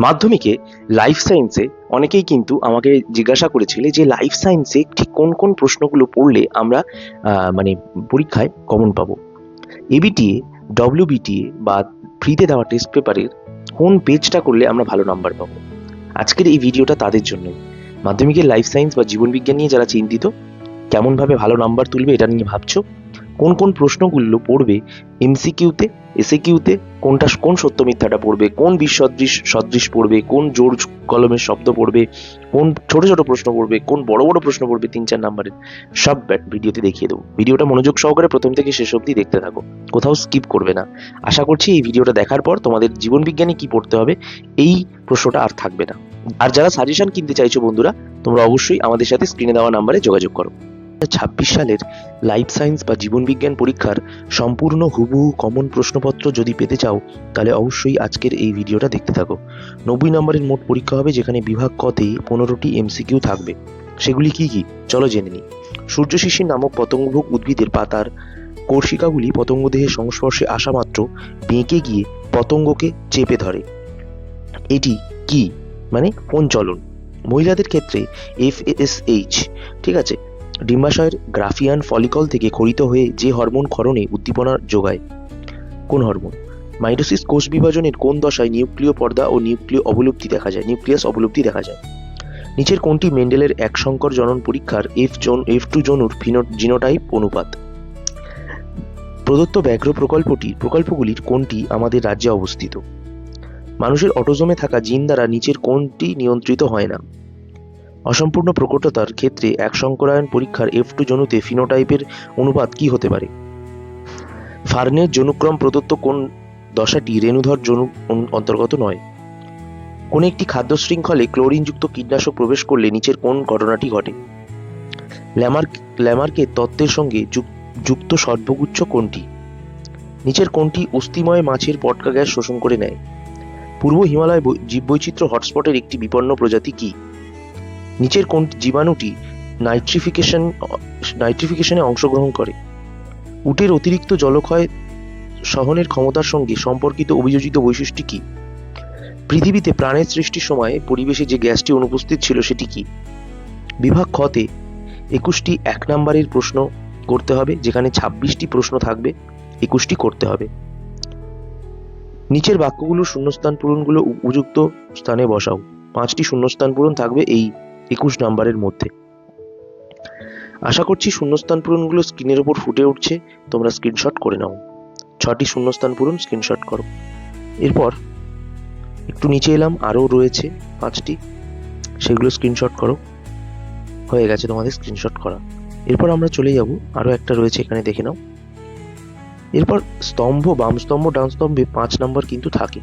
মাধ্যমিকে লাইফ সায়েন্সে অনেকেই কিন্তু আমাকে জিজ্ঞাসা করেছিলে যে লাইফ সায়েন্সে ঠিক কোন কোন প্রশ্নগুলো পড়লে আমরা মানে পরীক্ষায় কমন পাবো? এবিটিএ ডব্লিউবিটিএ বা ফ্রিতে দেওয়া টেস্ট পেপারের কোন পেজটা করলে আমরা ভালো নাম্বার পাবো? আজকের এই ভিডিওটা তাদের জন্যই। মাধ্যমিকের লাইফ সায়েন্স বা জীবনবিজ্ঞান নিয়ে যারা চিন্তিত, কেমনভাবে ভালো নাম্বার তুলবে এটা নিয়ে ভাবছ? কোন কোন প্রশ্নগুলো পড়বে এমসিকিউতে এসে কিউতে কোনটা, কোন সত্য মিথ্যাটা পড়বে, কোন বিসদৃশ, সদৃশ পড়বে, কোন জোর কলমের শব্দ পড়বে, কোন ছোট ছোট প্রশ্ন পড়বে, কোন বড় বড় প্রশ্ন পড়বে তিন চার নাম্বারের, সব ভিডিওতে দেখিয়ে দেবো। ভিডিওটা মনোযোগ সহকারে প্রথম থেকে শেষ অবধি দেখতে থাকো, কোথাও স্কিপ করবে না। আশা করছি এই ভিডিওটা দেখার পর তোমাদের জীবন বিজ্ঞানে কি পড়তে হবে, এই প্রশ্নটা আর থাকবে না। আর যারা সাজেশন কিনতে চাইছো বন্ধুরা, তোমরা অবশ্যই আমাদের সাথে স্ক্রিনে দেওয়া নাম্বারে যোগাযোগ করো। ছাব্বিশ সালের লাইফ সায়েন্স বা জীবনবিজ্ঞান পরীক্ষার সম্পূর্ণ হুবহু কমন প্রশ্নপত্র যদি পেতে চাও, তাহলে অবশ্যই আজকের এই ভিডিওটা দেখতে থাকো। নব্বই নম্বরের মোট পরীক্ষা হবে যেখানে বিভাগ কতে পনেরোটি এমসিকিউ থাকবে। সেগুলি কি কি? চলো জেনে নিই। সূর্য শিশির নামক পতঙ্গভোগ উদ্ভিদের পাতার কোর্শিকাগুলি পতঙ্গদেহের সংস্পর্শে আসা মাত্র বেঁকে গিয়ে পতঙ্গকে চেপে ধরে। এটি কি? মানে কোন চলন? মহিলাদের ক্ষেত্রে এফ এস এইচ ঠিক আছে? ডিম্বাশয়ের গ্রাফিয়ান ফলিকল থেকে খরিত হয়ে যে হরমোন ক্ষরণে উদ্দীপনা যোগায়। কোন হরমোন? মাইটোসিস কোষ বিভাজনের কোন দশায় নিউক্লিয় পর্দা ও নিউক্লিয় অবলুপ্তি দেখা যায়? নিউক্লিয়াস অবলুপ্তি দেখা যায়। নিচের কোনটি মেন্ডেলের এক সংকর জনন পরীক্ষার এফ জন এফ টু জনুর জিনোটাইপ অনুপাত। প্রদত্ত ব্যাঘ্র প্রকল্পটি প্রকল্পগুলির কোনটি আমাদের রাজ্যে অবস্থিত। মানুষের অটোজমে থাকা জিন দ্বারা নিচের কোনটি নিয়ন্ত্রিত হয় না। অসম্পূর্ণ প্রকটতার ক্ষেত্রে এক সংকরায়ন পরীক্ষার এফ টু জনুতে ফিনোটাইপের অনুপাত কি হতে পারে? ফার্নের জনুক্রম প্রদত্ত কোন দশাটি রেণুধর জনু অন্তর্গত নয়? কোন একটি খাদ্য শৃঙ্খলে ক্লোরিনযুক্ত কীটনাশক প্রবেশ করলে নিচের কোন ঘটনাটি ঘটে? ল্যামার্ক, ল্যামার্কের তত্ত্বের সঙ্গে যুক- যুক্ত সর্বগুচ্ছ কোনটি? নিচের কোনটি অস্থিময় মাছের পটকা গ্যাস শোষণ করে নেয়? পূর্ব হিমালয় জীববৈচিত্র্য হটস্পটের একটি বিপন্ন প্রজাতি কি? নিচের কোন জীবাণুটি নাইট্রিফিকেশন নাইট্রিফিকেশনে অংশগ্রহণ করে? উটের অতিরিক্ত জলক্ষয় সহনের ক্ষমতার সঙ্গে সম্পর্কিত অভিযোজিত বৈশিষ্ট্য কি? পৃথিবীতে প্রাণের সৃষ্টির সময় পরিবেশে যে গ্যাসটি অনুপস্থিত ছিল সেটি কি? বিভাগ খতে একুশটি এক নম্বরের প্রশ্ন করতে হবে, যেখানে ছাব্বিশটি প্রশ্ন থাকবে, একুশটি করতে হবে। নিচের বাক্যগুলো শূন্যস্থান পূরণগুলো উপযুক্ত স্থানে বসাও। পাঁচটি শূন্যস্থান পূরণ থাকবে এই একুশ নাম্বারের মধ্যে। আশা করছি শূন্যস্থান পূরণগুলো স্ক্রিনের ওপর ফুটে উঠছে, তোমরা স্ক্রিনশট করে নাও। ছটি শূন্যস্থান পূরণ স্ক্রিনশট করো। এরপর একটু নিচে এলাম, আরও রয়েছে পাঁচটি, সেগুলো স্ক্রিনশট করো। হয়ে গেছে তোমাদের স্ক্রিনশট করা। এরপর আমরা চলে যাব, আরও একটা রয়েছে এখানে দেখে নাও। এরপর স্তম্ভ, বাম স্তম্ভ, ডান স্তম্ভে পাঁচ নাম্বার কিন্তু থাকে।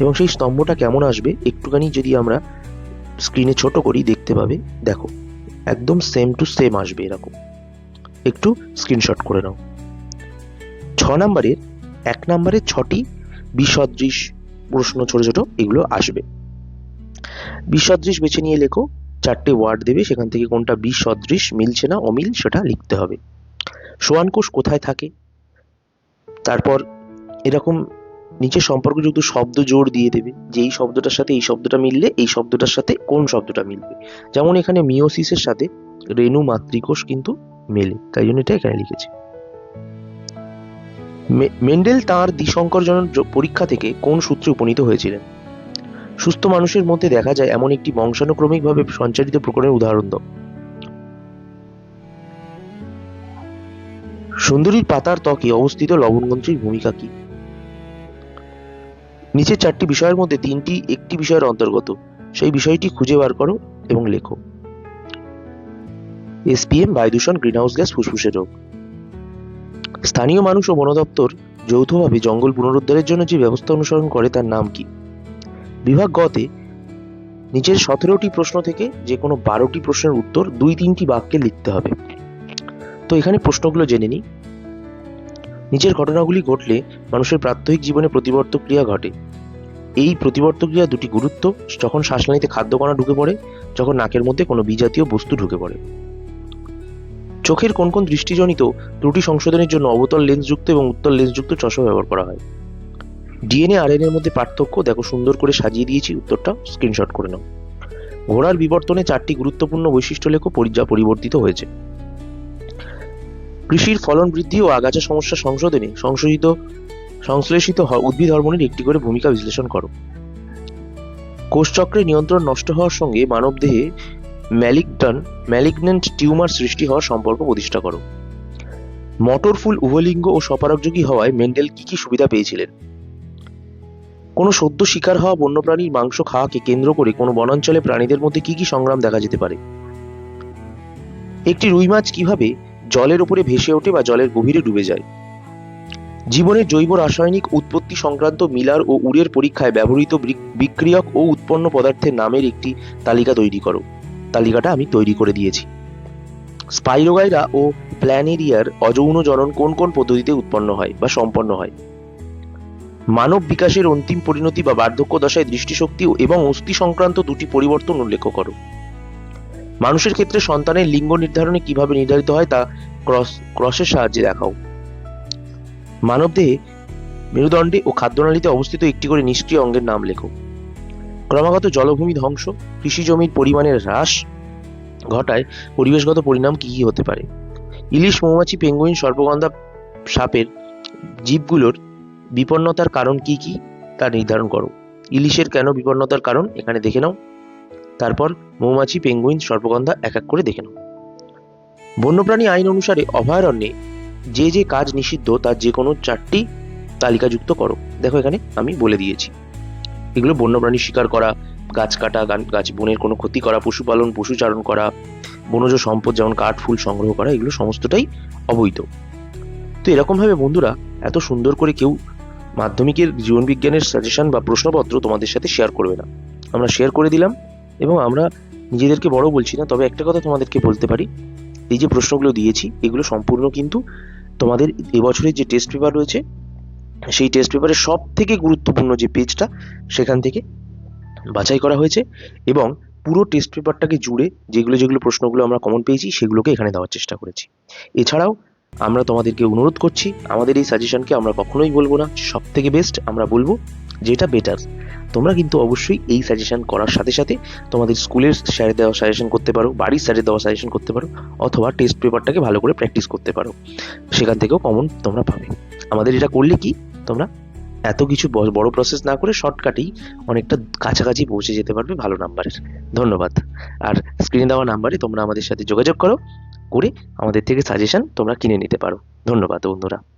এবং সেই স্তম্ভটা কেমন আসবে, একটুখানি যদি আমরা স্ক্রিনে ছোট করি দেখতে পাবে। দেখো, একদম সেম টু সেম আসবে এরকম। একটু স্ক্রিনশট করে নাও। ছ নাম্বারের, এক নাম্বারের ছটি বিসদৃশ প্রশ্ন ছোট ছোট, এগুলো আসবে। বিসদৃশ বেছে নিয়ে লেখো, চারটে ওয়ার্ড দেবে, সেখান থেকে কোনটা বিসদৃশ, মিলছে না, অমিল, সেটা লিখতে হবে। সোয়ান কোষ কোথায় থাকে? তারপর এরকম নিচে সম্পর্কযুক্ত শব্দ জোর দিয়ে দেবে যে এই শব্দটার সাথে এই শব্দটা মিললে এই শব্দটার সাথে কোন শব্দটা মিলবে। যেমন এখানে মিওসিসের সাথে রেণু মাতৃকোষ কিন্তু মেলে, তাই জন্য এটা এখানে লিখেছি। মেন্ডেল তাঁর দ্বিসংকর জনন পরীক্ষা থেকে কোন সূত্রে উপনীত হয়েছিলেন? সুস্থ মানুষের মধ্যে দেখা যায় এমন একটি বংশানুক্রমিকভাবে সঞ্চারিত প্রকরণের উদাহরণ দাও। সুন্দরীর পাতার ত্বকে অবস্থিত লবণগ্রন্থির ভূমিকা কি? নিচের চারটি বিষয়ের মধ্যে তিনটি একটি বিষয়ের অন্তর্গত। সেই বিষয়টি খুঁজে বার করো এবং লেখো। এসপিএম বায়ু দূষণ গ্রিনহাউস গ্যাস ফুসফুসের রোগ। স্থানীয় মানুষ ও বন দপ্তর যৌথভাবে জঙ্গল পুনরুদ্ধারের জন্য যে ব্যবস্থা অনুসরণ করে তার নাম কি? বিভাগ গতে নিচের সতেরোটি প্রশ্ন থেকে যে কোনো বারোটি প্রশ্নের উত্তর দুই তিনটি বাক্যে লিখতে হবে। তো এখানে প্রশ্নগুলো জেনে নিই। নিচের ঘটনাগুলি ঘটলে মানুষের প্রাত্যহিক জীবনে প্রতিবর্ত ক্রিয়া ঘটে। এই প্রতিবর্ত ক্রিয়া দুটি গুরুত্ব, যখন শ্বাসনালীতে খাদ্যকণা ঢুকে পড়ে, যখন নাকের মধ্যে কোনো বিজাতীয় বস্তু ঢুকে পড়ে। চোখের কোন কোন দৃষ্টিজনিত ত্রুটি সংশোধনের জন্য অবতল লেন্সযুক্ত এবং উত্তল লেন্সযুক্ত চশমা ব্যবহার করা হয়। ডিএনএ আর এর মধ্যে পার্থক্য, দেখো সুন্দর করে সাজিয়ে দিয়েছি, উত্তরটা স্ক্রিনশট করে নাও। ঘোড়ার বিবর্তনে চারটি গুরুত্বপূর্ণ বৈশিষ্ট্য লেখো পরিবর্তিত হয়েছে। কৃষির ফলন বৃদ্ধি ও আগাছা সমস্যা সংশোধনে সংশোধিত, সংশ্লেষিত উদ্ভিদ হরমোনের একটি করে ভূমিকা বিশ্লেষণ করো। কোষচক্রে নিয়ন্ত্রণ নষ্ট হওয়ার সঙ্গে মানবদেহে ম্যালিকটন ম্যালিগন্যান্ট টিউমার সৃষ্টি হওয়ার সম্পর্ক প্রতিষ্ঠা করো। মটর ফুল উভলিঙ্গ ও সপারকযোগী হওয়ায় মেন্ডেল কি কি সুবিধা পেয়েছিলেন? কোনো সদ্য শিকার হওয়া বন্যপ্রাণীর মাংস খাওয়াকে কেন্দ্র করে কোনো বনাঞ্চলে প্রাণীদের মধ্যে কি কি সংগ্রাম দেখা যেতে পারে? একটি রুই মাছ কীভাবে জলের উপরে ভেসে ওঠে বা জলের গভীরে ডুবে যায়। জীবনের জৈব রাসায়নিক উৎপত্তি সংক্রান্ত মিলার ও উড়ের পরীক্ষায় ব্যবহৃত বিক- বিক্রিয়ক ও উৎপন্ন পদার্থের নামের একটি তালিকা তৈরি করো। তালিকাটা আমি তৈরি করে দিয়েছি। স্পাইরোগাইরা ও প্ল্যানেরিয়ার অযৌন জনন কোন কোন পদ্ধতিতে উৎপন্ন হয় বা সম্পন্ন হয়? মানব বিকাশের অন্তিম পরিণতি বা বার্ধক্য দশায় দৃষ্টিশক্তি এবং অস্থি সংক্রান্ত দুটি পরিবর্তন উল্লেখ করো। মানুষের ক্ষেত্রে সন্তানের লিঙ্গ নির্ধারণে কীভাবে নির্ধারিত হয় তা ক্রস, ক্রসের সাহায্যে দেখাও। মানবদেহে মেরুদণ্ডে ও খাদ্যনালীতে অবস্থিত একটি করে নিষ্ক্রিয় অঙ্গের নাম লেখো। ক্রমাগত জলভূমি ধ্বংস, কৃষি জমির পরিমাণের হ্রাস ঘটায় পরিবেশগত পরিণাম কি কি হতে পারে? ইলিশ, মৌমাছি, পেঙ্গুইন, সর্পগন্ধা, সাপের জীবগুলোর বিপন্নতার কারণ কি কি তা নির্ধারণ করো। ইলিশের কেন বিপন্নতার কারণ এখানে দেখে নাও। তারপর মৌমাছি, পেঙ্গুইন, সর্পগন্ধা এক এক করে দেখে নাও। বন্যপ্রাণী আইন অনুসারে অভয়ারণ্যে যে যে কাজ নিষিদ্ধ, তার যে কোনো চারটি তালিকাযুক্ত করো। দেখো এখানে আমি বলে দিয়েছি। এগুলো বন্যপ্রাণী শিকার করা, গাছ কাটা গাছ বনের কোনো ক্ষতি করা, পশুপালন, পশুচারণ করা, বনজ সম্পদ যেমন কাঠ, ফুল সংগ্রহ করা, এগুলো সমস্তটাই অবৈধ। তো এরকমভাবে বন্ধুরা এত সুন্দর করে কেউ মাধ্যমিকের জীবনবিজ্ঞানের সাজেশন বা প্রশ্নপত্র তোমাদের সাথে শেয়ার করবে না। আমরা শেয়ার করে দিলাম। এবং আমরা নিজেদেরকে বড় বলছি না, তবে একটা কথা তোমাদেরকে বলতে পারি। এই যে প্রশ্নগুলো দিয়েছি, এগুলো সম্পূর্ণ কিন্তু তোমাদের এবছরের যে টেস্ট পেপার রয়েছে, সেই টেস্ট পেপারের সব থেকে গুরুত্বপূর্ণ যে পেজটা সেখান থেকে বাছাই করা হয়েছে এবং পুরো টেস্ট পেপারটাকে জুড়ে যেগুলো যেগুলো প্রশ্নগুলো আমরা কমন পেয়েছি, সেগুলোকে এখানে দেওয়ার চেষ্টা করেছি। এছাড়াও আমরা তোমাদেরকে অনুরোধ করছি, আমাদের এই সাজেশনকে আমরা কখনোই বলব না সব থেকে বেস্ট আমরা বলব যেটা বেটার তোমরা কিন্তু অবশ্যই এই সাজেশন করার সাথে সাথে তোমাদের স্কুলের স্যারে দেওয়া সাজেশন করতে পারো, বাড়ির স্যারে দেওয়া সাজেশন করতে পারো, অথবা টেস্ট পেপারটাকে ভালো করে প্র্যাকটিস করতে পারো। সেখান থেকেও কমন তোমরা পাবে। আমাদের এটা করলে কি? তোমরা এত কিছু বড় প্রসেস না করে শর্টকাটেই অনেকটা কাছাকাছি পৌঁছে যেতে পারবে ভালো নাম্বারের ধন্যবাদ। আর স্ক্রিনে দেওয়া নাম্বারে তোমরা আমাদের সাথে যোগাযোগ করো, করে আমাদের থেকে সাজেশন তোমরা কিনে নিতে পারো। ধন্যবাদ বন্ধুরা।